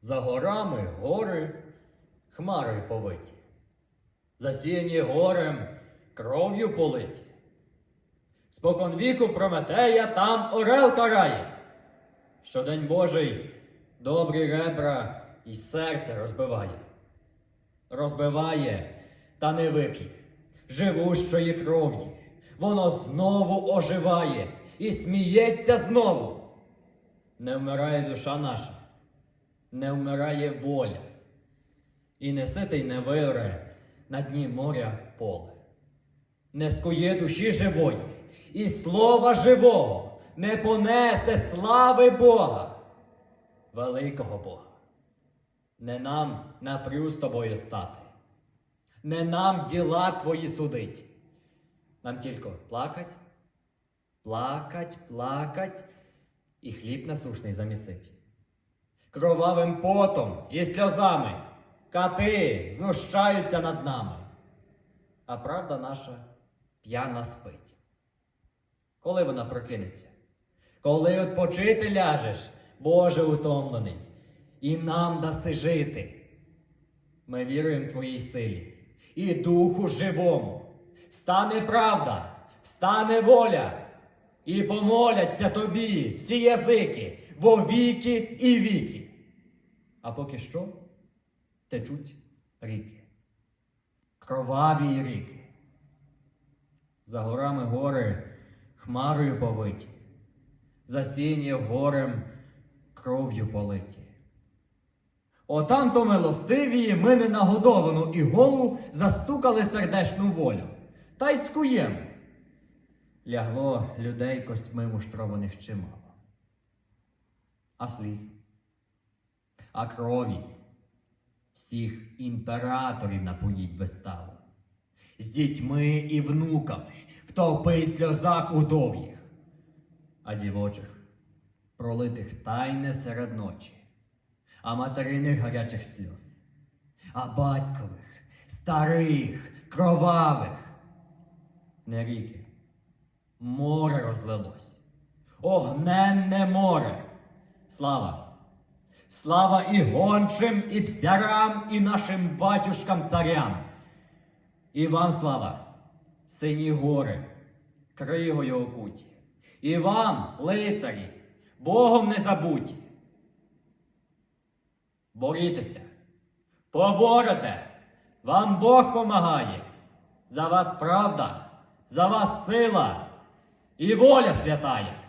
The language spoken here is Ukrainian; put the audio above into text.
За горами гори хмарою повиті, засіяні горем кров'ю политі. Спокон віку Прометея там орел карає, що день Божий добрі ребра і серце розбиває. Розбиває та не вип'є живущої кров'ї. Воно знову оживає і сміється знову. Не вмирає душа наша, не вмирає воля, і не ситий не вире на дні моря поле. Не скує душі живої, і слова живого не понесе слави Бога, великого Бога. Не нам напрю з тобою стати, не нам діла твої судить. Нам тільки плакать, плакать, плакать і хліб насушний замісить. Кровавим потом і сльозами кати знущаються над нами, а правда наша п'яна спить. Коли вона прокинеться? Коли відпочити ляжеш, Боже утомлений, і нам даси жити. Ми віруємо Твоїй силі і Духу живому. Встане правда, встане воля, і помоляться тобі всі язики во віки і віки. А поки що течуть ріки, кроваві ріки. За горами гори хмарою повиті, засіння горем кров'ю политі. Отам то милостивії ми ненагодовану і голу застукали сердешну волю. Та й цкуємо. Лягло людей костьми муштрованих чимало. А сліз, а крові? Всіх імператорів напоїть без сталу. З дітьми і внуками. Втопи сльозах удов'їх, а дівочих? Пролитих тайне серед ночі. А материних гарячих сльоз, а батькових, старих, кровавих. Не ріки, море розлилось, огненне море. Слава! Слава і гончим, і псярам, і нашим батюшкам царям. І вам слава, сині гори, кригою окуті. І вам, лицарі, Богом не забуті. Борітеся, поборете, вам Бог помагає. За вас правда, за вас сила і воля святая.